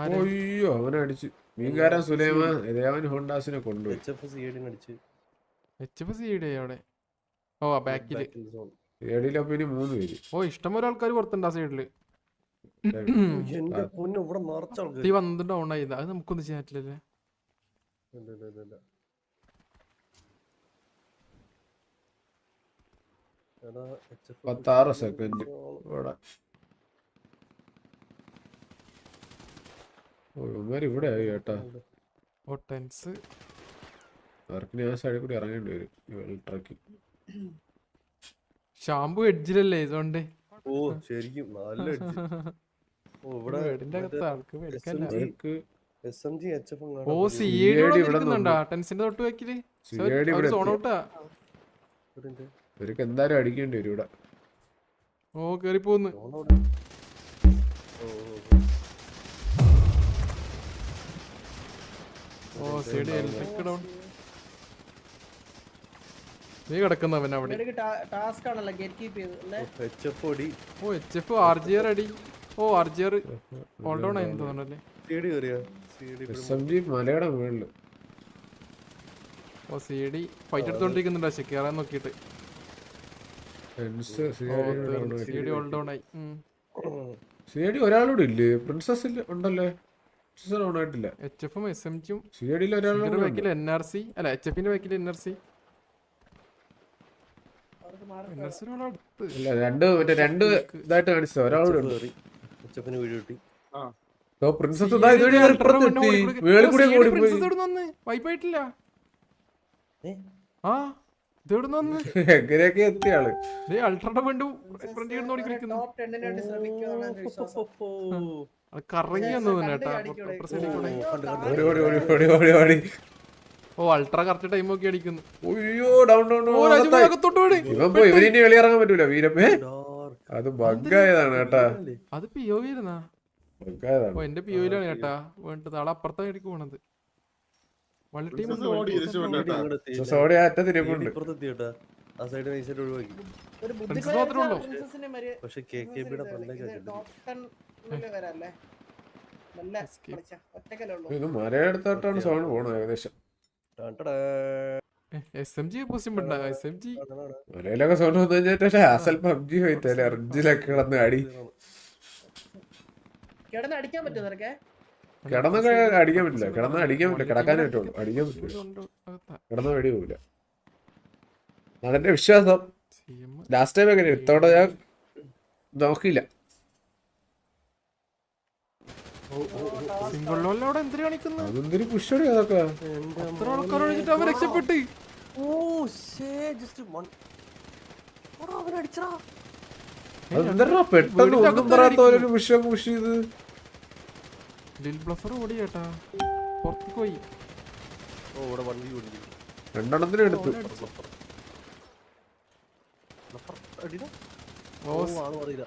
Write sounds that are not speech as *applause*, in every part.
അയ്യോ അവനെ അടിച്ച്. മീൻകാരൻ സുലൈമാൻ ദേവൻ ഹോണ്ടാസിനെ കൊണ്ടുപോയി. എച്ച് എഫ് സി അടിച്ച്. അവിടെ ഓ ബാക്കിൽ in ഇനി മൂന്ന് പേര്. ഓ ഇഷ്ടംപോലെ ആൾക്കാർ പുറത്തുണ്ട് ആ സൈഡിൽ തീ വന്നിട്ട് ഡൗൺ ആയത് അത് നമുക്കൊന്നും ചെയ്യാൻ പറ്റില്ലല്ലേ പത്താറ് സെക്കൻഡ്. ഇവിടെ ഓ ഇവന്മാര് ഇവിടെ ആയി കേട്ടാ. ഓ ടെൻസ്. അവർക്ക് ഞാൻ സൈഡിൽ കൂടി ഇറങ്ങേണ്ടി വരും ഇൾട്രക്ക് ഷാമ്പു എഡ്ജിലല്ലേ ഇതുകൊണ്ട്? ഓ ശരിക്കും നല്ല എഡ്ജ് ഓ ഇവിടെ വീടിന്റെ അകത്ത് ആൾക്ക് ആൾക്ക് എസ്എംജി എച്ച്എഫ് ഓ ഇവിടെ ടെൻസിന്റെ തൊട്ട് വെക്കിൽ ഇവിടെ സോൺ. ഔട്ടാ? ഇവർക്ക് എന്തായാലും അടിക്കേണ്ടി വരും ഇവിടെ. ഓ കേറി പോന്ന് ഓ നീ കിടക്കുന്നവൻ അവിടെ. ഇവർക്ക് ടാസ്ക് ആണല്ലോ ഗേറ്റ് കീപ്പ് ചെയ്ത് അല്ലേ എച്ച് ഓ H F R G R അടി. ഓ R G R all down ആയിരുന്നു തോന്നുന്നല്ലേ സി ഡി കയറിയ സി ഡി എസ് എം മലയുടെ മുകളിൽ. ഓ സി ഡി ഫൈറ്റ് എടുത്തോണ്ടിരിക്കുന്നുണ്ട് പക്ഷെ കേറാൻ നോക്കിയിട്ട്. ടെൻസ് ഓ സി ഡി ഓൾ ഡൗൺ ആയി. സി ഒരാളൂടെ ഇല്ലേ? പ്രിൻസസ് ഉണ്ടല്ലേ? ഓൺ ആയിട്ടില്ല എച്ച് എഫും എസ് എം ജിയും സി ഐ ഡിയിൽ ഒരാളുടെ ബാക്കിൽ എൻ ആർ സി അല്ല എച്ച് എഫിന്റെ ബാക്കിൽ എൻ ആർ സി രണ്ട് മറ്റേ രണ്ട് ഇതായിട്ട് കാണിച്ചത്. ഒരാളൂടെ പ്രിൻസസ് വൈപ്പായിട്ടില്ല? ആ. *laughs* എങ്ങനെയൊക്കെ എത്തിയ ആൾ? ദേ അൾട്രയുടെ വീണ്ടും കറങ്ങി ഓ അൾട്രാ കറക്റ്റ് ടൈം ഒക്കെ അടിക്കുന്നു. അയ്യോ ഡൗൺ ഡൗൺ ഇവരിനി വെളിയിറങ്ങാൻ പറ്റൂല. വീരപ്പേ. അത് ബഗ്ഗായതാണ് കേട്ടാ. അത് പി ഒ ഇരുന്നാ ബഗ്ഗായതാണ്. എന്റെ പി ഒയിലാണ് കേട്ടാ. വേണ്ടത് ആളെ അപ്പുറത്തെ സൈഡിലേക്ക് പോണത്. പക്ഷെ കെ കെ ബിയുടെ ഇത് സൗണ്ട് പോണത് ഏകദേശം. ടാൻ ടാടാ. എസ് എം ജി പോസിബിൾ ഉണ്ടാ? എസ് എം ജി മലയിലൊക്കെ സൗണ്ട് വന്നു കഴിഞ്ഞാൽ ഹാസൽ പബ്ജി പോയിട്ടല്ലേ അർജിലൊക്കെ കിടന്ന് അടി. കിടന്ന് അടിക്കാൻ പറ്റുമോ നിനക്ക്? കിടന്നൊക്കെ അടിക്കാൻ പറ്റില്ല. കിടന്ന് അടിക്കാൻ പറ്റില്ല. കിടക്കാനേ പറ്റുള്ളൂ. അടിക്കാൻ പറ്റില്ല. കിടന്ന വെടി പോവില്ല. അതെന്റെ വിശ്വാസം. ലാസ്റ്റ് ടൈം എങ്ങനെ ഇത്തവണ ഞാൻ നോക്കിയില്ല. സിംഗിൾ ലോലിൽ അവിടെ എന്തിനു കാണിക്കുന്നു? അതെന്തൊരു പുഷടി അതൊക്കെ. എത്ര ആൾക്കാർ ഒഴിച്ചിട്ട് അവൻ രക്ഷപ്പെട്ട്. ഓ ഷേ ജസ്റ്റ് വൺ അതെന്താ പെട്ടെന്ന് ഒന്നും പറയാത്ത ഒരു പുഷ പുഷ് ചെയ്ത്. ലിൽ ബ്ലഫർ ഓടി ചേട്ടാ. പുറത്തേക്ക് പോയി. ഓ ഇവിടെ വണ്ടി ഓടി രണ്ടെണ്ണത്തിന് എടുത്തു. അടിടാ ഓ ഓ ആൾ അറിയില്ല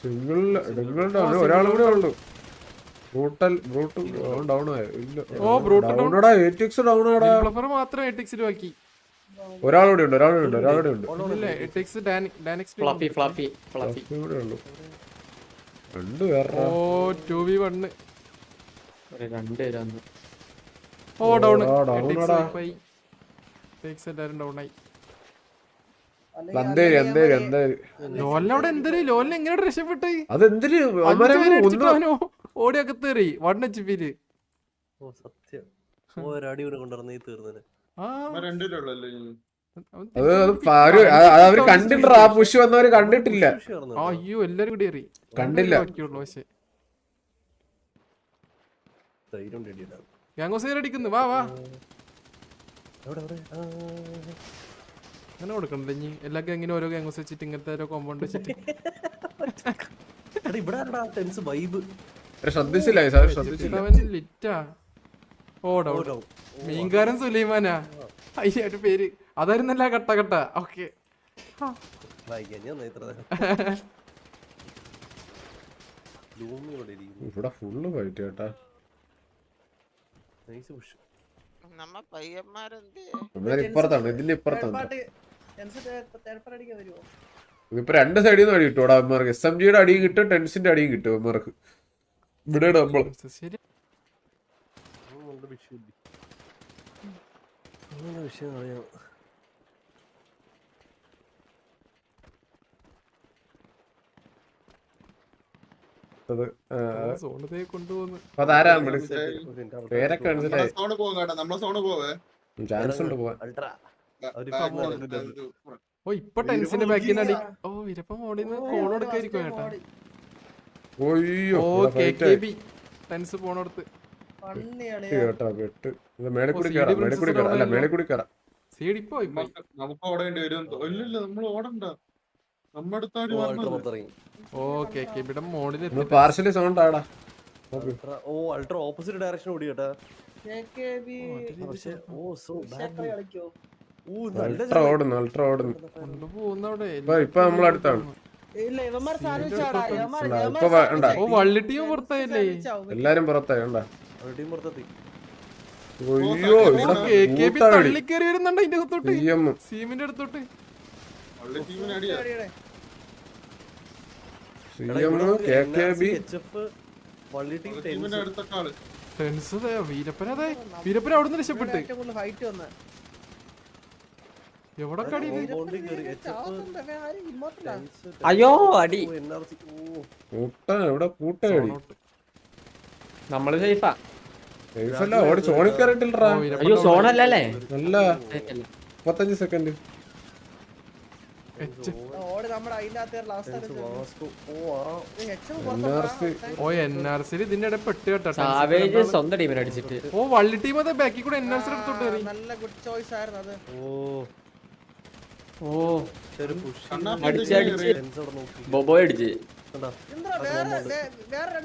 സിംഗിൾ സിംഗിൾ ഡൗൺ ഒരാളും കൂടെ ഉള്ളു. ബ്രൂട്ടൽ ബ്രൂട്ടൽ ഡൗൺ ആയോ. ഇല്ല ഓ, brutal ഡൗൺ എറ്റിക്സ് ഡൗൺ ആടാ ഡെവലപ്പർ മാത്രം എറ്റിക്സിൽ ബാക്കി ഒരാളൂടെ ഉണ്ട് ഒരാളൂടെ ഉണ്ട് ഒരാളൂടെ ഉണ്ട്. ഇല്ല എട്ടിക്സ് ഡാനിക്സ് ഫ്ലഫി ഫ്ലഫി ഫ്ലഫി കൂടെ ഉള്ളു. രണ്ട് വേറെ ഓ ടു വി വണ്ണ് ഒരു ഓ ഡൗൺ എറ്റിക്സ് പോയി. എറ്റിക്സ് എല്ലാരും ഡൗൺ ആയി. അല്ലെങ്കിൽ എന്തേരി ലോലിന് എങ്ങനെ രക്ഷപ്പെട്ട് അതെന്തിരി അഞ്ച് പേരെ അടിച്ചിട്ട് ഒന്നും അവനോ ഓടി അകത്ത് വൺ എച്ച് പിയിൽ ഓ സത്യം. ഒരടി ഒരു- അത് അത് അവർ കണ്ടിട്ടില്ല പുഷ് വന്നവര് കണ്ടിട്ടില്ല. അയ്യോ എല്ലാരും കൂടി എറി കണ്ടില്ല. പക്ഷെ. ഗാംഗോസ് അടിക്കുന്നു. വാ വാ. എവിടെ എവിടെ? ആ, അങ്ങനെ കൊടുക്കണ്ടേ ഇനി എല്ലാ ഗാങ്ങിനും ഓരോ ഗാംഗോസ് വെച്ചിട്ട് ഇങ്ങനത്തെ ഓരോ കോമ്പൗണ്ട് *laughs* വെച്ചിട്ട്. എടാ ഇവിടെ ആരെടാ ടെൻസ് വൈബ് ശ്രദ്ധിച്ചില്ല? സാർ ശ്രദ്ധിച്ചില്ല. അവൻ ലിറ്റാ ഓ ഡൗൺ മീൻകാരൻ സുലൈമാനാ. അയ്യായിട്ട് പേര്. അതായിരുന്നല്ല കട്ട കട്ട. ഓക്കെ. ഇവിടെ ഫുള്ള് ഫൈറ്റ് കേട്ടാ. നൈസ് പുഷ് നമ്മ പയ്യന്മാരെന്ത്? ഇപ്പുറത്താണ് ഇതിന്റെ ഇതിപ്പോ രണ്ട് സൈഡിൽ നിന്ന് അടി കിട്ടും ഇവിടെ അവന്മാർക്ക് എസ് എം ജിയുടെ അടിയും കിട്ടും ടെൻസിന്റെ അടിയും കിട്ടും അവന്മാർക്ക് ഇവിടെ നമ്മൾ വിഷയം അറിയാം പേരൊക്കെ മനസ്സിലായി. ചാൻസ് ഉണ്ട് പോവാൻ. ഓ ഇപ്പൊ ടെൻസിന്റെ ബാക്കിൽ നിന്ന് അടി ഓ ഇരപ്പം മോളിന്ന് കോൺ എടുക്കായിരിക്കും ചേട്ടാ. ഒയ്യോ ഓ കെ കെ ബി ടെൻസ് പോണടുത്ത്. കേട്ടോ വെട്ട്. ഇത് കയറാം കയറാം അല്ല കയറാം നമുക്ക് ഓടേണ്ടി വരും. ഇല്ലില്ല നമ്മൾ ഓടണ്ട. പാർഷ്യലി സൗണ്ട് ആടാ. ഓ അൾട്രാ ഓപ്പോസിറ്റ് ഡയറക്ഷൻ ഓടി കേട്ടാ ഓ സോ അൾട്ര ഓടുന്നു അൾട്ര ഓടുന്നു. ഇപ്പൊ- നമ്മൾ അടുത്താണ്. ഉണ്ടാ. എല്ലാരും പുറത്തായി കണ്ടാ ടീം പുറത്തെത്തി. ഒയ്യോ ഇവിടെ കെ കെ ബി കൂട്ടാടി തള്ളിക്കേറി വരുന്നുണ്ട് അതിന്റെ അകത്തോട്ട്. സി എം സീമിന്റെ അടുത്തോട്ട്. വള്ളി ടീമിന് അടിയാ. അടിയടെ. C M K K B. HF വള്ളി ടീമിന്റെ അടുത്തൊക്കെ ആൾ. ടെൻസ് വീരപ്പന അതെ. വീരപ്പന അവിടെ നിന്ന് രക്ഷപ്പെട്ട്. അയ്യോ അടി. ഇവിടെ കൂട്ടടി നമ്മൾ സേഫാ സേഫല്ല ഓടി അയ്യോ സോണല്ലേ നല്ല മുപ്പത്തഞ്ച് സെക്കൻഡ് ഇതിന്റെ ഇടയിൽ പെട്ട് കേട്ടോ. സാവേജ് സ്വന്തം ടീമിനെ അടിച്ചിട്ട്. ഓ വള്ളി ടീം അതെ ബാക്കി കൂടെ എൻ ആർ സി എടുത്തോട്ട് നല്ല ഗുഡ് ചോയ്സ് ആയിരുന്നു അത്. ഓ. ഓ ബോബോ അടിച്ച്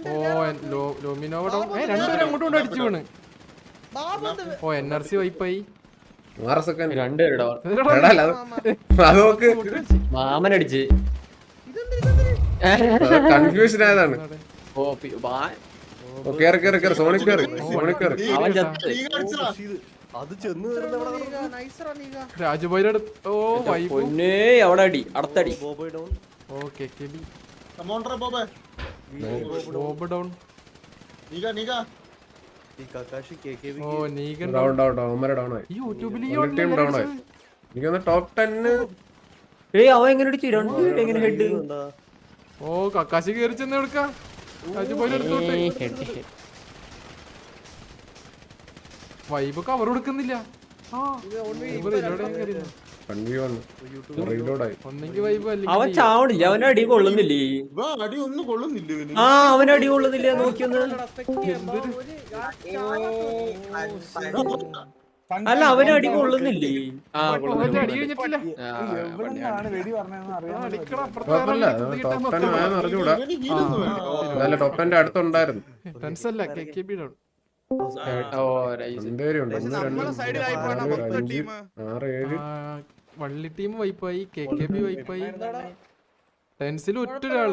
ഓ വേറെ എൻ- ലോ- ലോമിനോവ ഡൗൺ ഏ രണ്ടുപേരും അങ്ങോട്ടും കൊണ്ട് അടിച്ചു വീണ് ഓ എൻ ആർ സി വൈപ്പായി മാമൻ അടിച്ച് ഇതെന്ത് ഇതെന്ത് കൺഫ്യൂഷൻ ആയതാണ് ഓ കേറി കേറി കേറി സോണിക് കേറി സോണിക് കേറി നീ അവൻ ചത്ത്. അത് ചെന്ന് ഓ പൊന്നേ അവിടെ അടി അടുത്തടി ബോബോയ് down oh K K B Come on ടാ ബോബ്. ഡൗൺ. നീക നീക ഓ നീഗൻ ഡൗൺ ഡൗൺ. ഡൗൺ ഉമര ഡൗൺ ആയി. ഈ യൂട്യൂബിൽ ഈ ആയി. ടോപ്പ് ടെന്ന് ഏയ് അവൻ എങ്ങനെ അടിച്ചു? രണ്ട് എങ്ങനെ ഹെഡ് ഓ കക്കാശി കേറി ചെന്ന് എടുക്കാം. അടുത്തോട്ട് വൈബ് കവർ കൊടുക്കുന്നില്ല അവൻ ചാവണില്ല അവൻ അടി കൊള്ളുന്നില്ലേ? ഇവ അടി ഒന്നും കൊള്ളുന്നില്ല ഇവന്. ആ അവൻ അടി കൊള്ളുന്നില്ല നോക്കിയൊന്ന്. അല്ല അവന് അടി കൊള്ളുന്നില്ലേ? ആ അടുത്തുണ്ടായിരുന്നു. വള്ളി ടീം വൈപ്പായി കെ കെ ബി വൈപ്പായി ടെൻസിൽ ഒറ്റ ഒരാൾ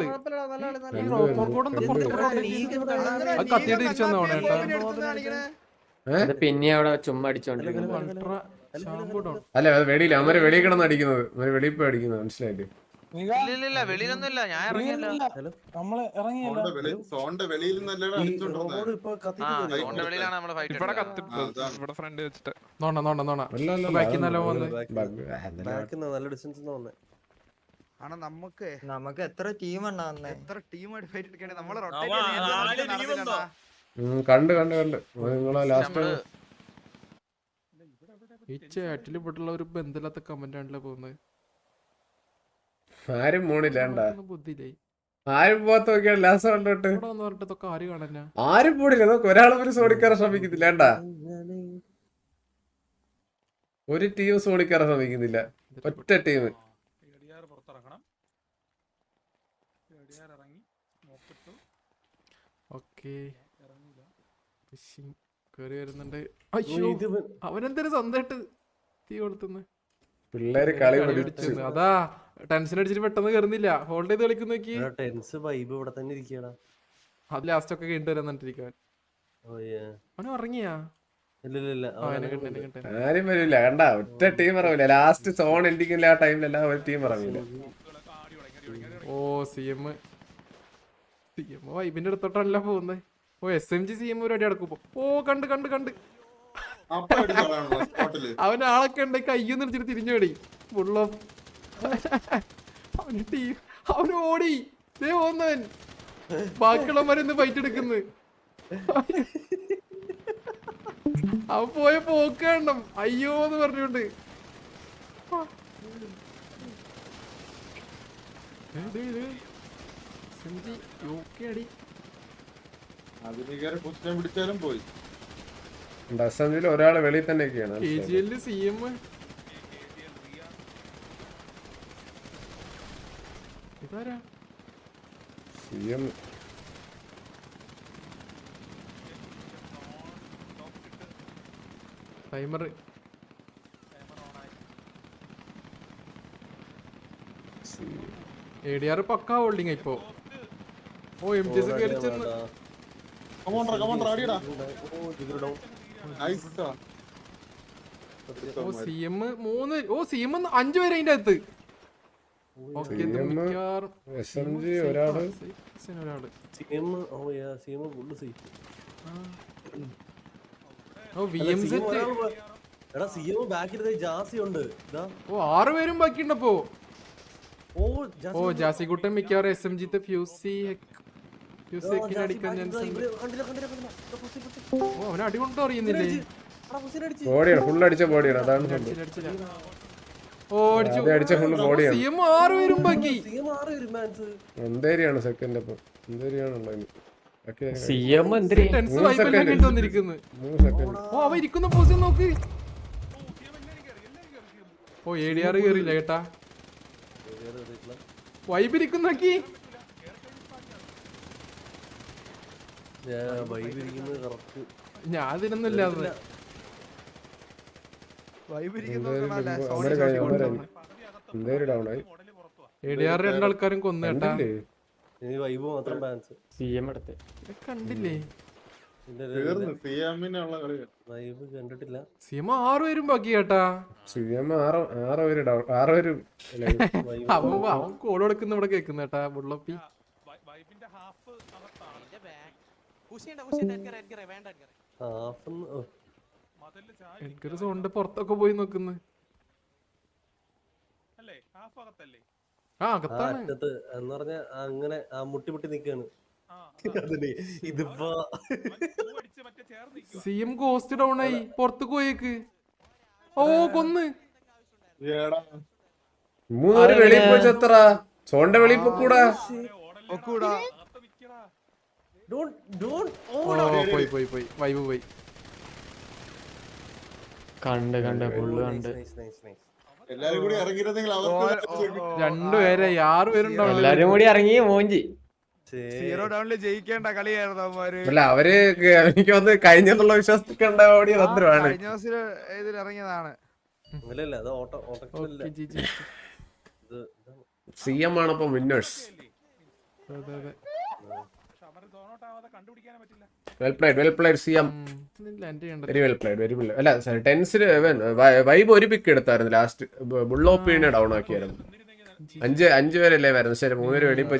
കത്തിയിട്ട് തിരിച്ചു വന്നോണേ കേട്ടാ പിന്നെ അവിടെ ചുമ്മാ അടിച്ചോണ്ടിരിക്കുന്നു അല്ല അത് വെളിയില്ല അവർ വെളിയിൽ കിടന്ന് അടിക്കുന്നത് അവർ വെളിയിൽ പോയി അടിക്കുന്നത്. മനസ്സിലായില്ലേ? ഇല്ല വെളിയിലൊന്നും ഇല്ല ഞാൻ ഇറങ്ങിയല്ല. നമ്മൾ ആണ് നമുക്ക്? നമുക്ക് എത്ര ടീം എത്ര ടീമായിട്ട് ഫൈറ്റ് നമ്മൾ കണ്ട് കണ്ട് കണ്ട്. നിങ്ങളെ ലാസ്റ്റ് ഈ ചാറ്റിൽ ഇവിടെയുള്ള ഒരു ബന്ധമില്ലാത്ത കമന്റ് ആണല്ലോ പോകുന്നത്. ആരും പോണില്ലാണ്ട ആരും പോകാത്ത നോക്കിയാണ് ലാസ്റ്റ് കണ്ടോട്ട്. ആര് പോണില്ല. നോക്ക് ഒരാൾ ഒരു സോണിക്കാരെ ശ്രമിക്കുന്നില്ല ഒരു ടീം സോണിക്കാരെ ശ്രമിക്കുന്നില്ല. ഒറ്റ ടീം ഇറങ്ങി ഓക്കെ. ഫിഷിംഗ് കേറി വരുന്നുണ്ട്. അയ്യോ അവനെന്തൊരു സ്വന്തമായിട്ട് തീ കൊടുത്തുന്ന്. പിള്ളേര് കളി പിടിച്ചു അതാ ടെൻഷൻ അടിച്ചിട്ട് പെട്ടെന്ന് കയറുന്നില്ല ഹോൾഡ് ചെയ്ത് കളിക്കുന്ന നോക്കി. ടെൻസ് വൈബ് ഇവിടെ തന്നെ ഇരിക്കടാ അത് ലാസ്റ്റ് ഒക്കെ കഴിഞ്ഞിട്ട് വരാൻ ഏ അവന് ഉറങ്ങിയാ. ആരും വരില്ല കണ്ട ഒറ്റ ടീം ഇറങ്ങില്ല ലാസ്റ്റ് സോൺ എൻഡിങ്ങില്ല ആ ടൈമിലല്ല ഒരു ടീം ഇറങ്ങില്ല ഓ സി എം സി എം വൈബിന്റെ അടുത്തോട്ടല്ല പോകുന്നത്. ഓ S M G C M ഒരു അടി അടക്കും ഓ കണ്ട് കണ്ട് കണ്ട്. അവൻ ആളൊക്കെ ഉണ്ട് കയ്യൊന്നും ഇടിച്ചിട്ട് തിരിഞ്ഞു വേടി ഫുള്ളോ അവന് ടീ അവന് ഓടി. ദേ പോന്നവൻ ബാക്കിയുള്ളവരെന്ന് ഫൈറ്റ് എടുക്കുന്നു. അവൻ പോയ പോക്കണം അയ്യോ എന്ന് പറഞ്ഞോണ്ട് അതിന് കയറി കുസ്റ്റാൻ പിടിച്ചാലും പോയി. എസ് ഒരാൾ വെളിയിൽ തന്നെയൊക്കെയാണ്. C M. ഇതാരാ? C M. Timer A. D R പക്കാ ഹോൾഡിംഗ് ഇപ്പോ. ഓ എം ടി എസ് കയറി ചെന്ന് കമോണ്ടർ കമോണ്ടർ അടിയടാ. ഓ ഓ സി എം മൂന്ന് ഓ സി എം അഞ്ചു പേര് അതിന്റെ അകത്ത്. സിഎം ഓ സിഎം സിഎം ജാസി ആറ് പേരും ബാക്കിയുണ്ടപ്പോ. ഓ ഓ ജാസിക്കുട്ടൻ മിക്കവാറും എസ് എം ജി ഫ്യൂസി ഫ്യൂസി അവനെ അടികൊണ്ടോ അറിയുന്നില്ലേ. ബോഡിയാണ് ഫുൾ അടിച്ച. ബോഡിയാണ് അതാണ്. ഓ അടിച്ചു. ഫുൾ ബോഡിയാണ് എന്തേരിയാണ് സെക്കൻഡ് അപ്പം? എന്തേരിയാണ് ഉള്ളത് ബാക്കി ഞാൻ സി എം എമ്മിനുള്ള കളി വൈബ് കണ്ടിട്ടില്ല. സി എം ആറ് പേരും ബാക്കി കേട്ടാ. സി എം ആറ് ആറ് പേര് ഡൗൺ ആറ് പേര് live. *laughs* വൈബ് അവൻ അവൻ കോഡ് കൊടുക്കുന്ന ഇവിടെ കേക്കുന്നേട്ടാ ബുള്ളപ്പി ഹാഫ് എനിക്കൊരു പുറത്തൊക്കെ പോയി നോക്കുന്നു. ആ അകത്താണ്. എന്ന് പറഞ്ഞ അങ്ങനെ ആ മുട്ടി മുട്ടി നിക്കാണ്. ഇതിപ്പോ സി എം കോസ്റ്റ് ഡൗൺ ആയി. പുറത്ത് പോയേക്ക്. ഓ കൊന്ന്. ഏടാ. മൂന്ന് പേര് വെളിയിൽ പോയി ചത്ര സോണിന്റെ വെളിയിൽ പോക്കൂടാ. ഒക്കൂടാ അകത്ത് നിക്കടാ ഡോണ്ട് ഡോണ്ട് ഓ പോയി പോയി പോയി. വൈബ് പോയി. കണ്ട് കണ്ട് ഫുള്ള് കണ്ട്. എല്ലാരും കൂടി ഇറങ്ങിയിരുന്നെങ്കിൽ രണ്ടുപേരെ എല്ലാരും കൂടി ഇറങ്ങി മോഞ്ചി. സീറോ ഡൗണിൽ ജയിക്കേണ്ട കളിയായിരുന്നു അവന്മാര്. അല്ല അവർ എനിക്ക് വന്ന് കഴിഞ്ഞെന്നുള്ള വിശ്വാസത്തിൽ ഓടി തന്ത്രമാണ് കഴിഞ്ഞ ദിവസം ഇതിൽ ഇറങ്ങിയതാണ്. സി എം ആണ് ഇപ്പൊ വിന്നേഴ്സ് അതെ അതെ പക്ഷെ അവർ സോണോട്ട് ആവാതെ കണ്ടുപിടിക്കാനേ പറ്റില്ല well played well played C M land ചെയ്യണ്ട very well played very well അല്ല സോറി ടെൻസിൽ വൈബ് ഒരു പിക്ക് എടുത്തായിരുന്നു. ലാസ്റ്റ് ബുള്ളോപ്പീനെ ഡൗൺ ആക്കിയായിരുന്നു. അഞ്ച് അഞ്ച് പേരല്ലേ വരുന്നത്? ശരി മൂന്ന് പേര് വെളിയിൽ പോയി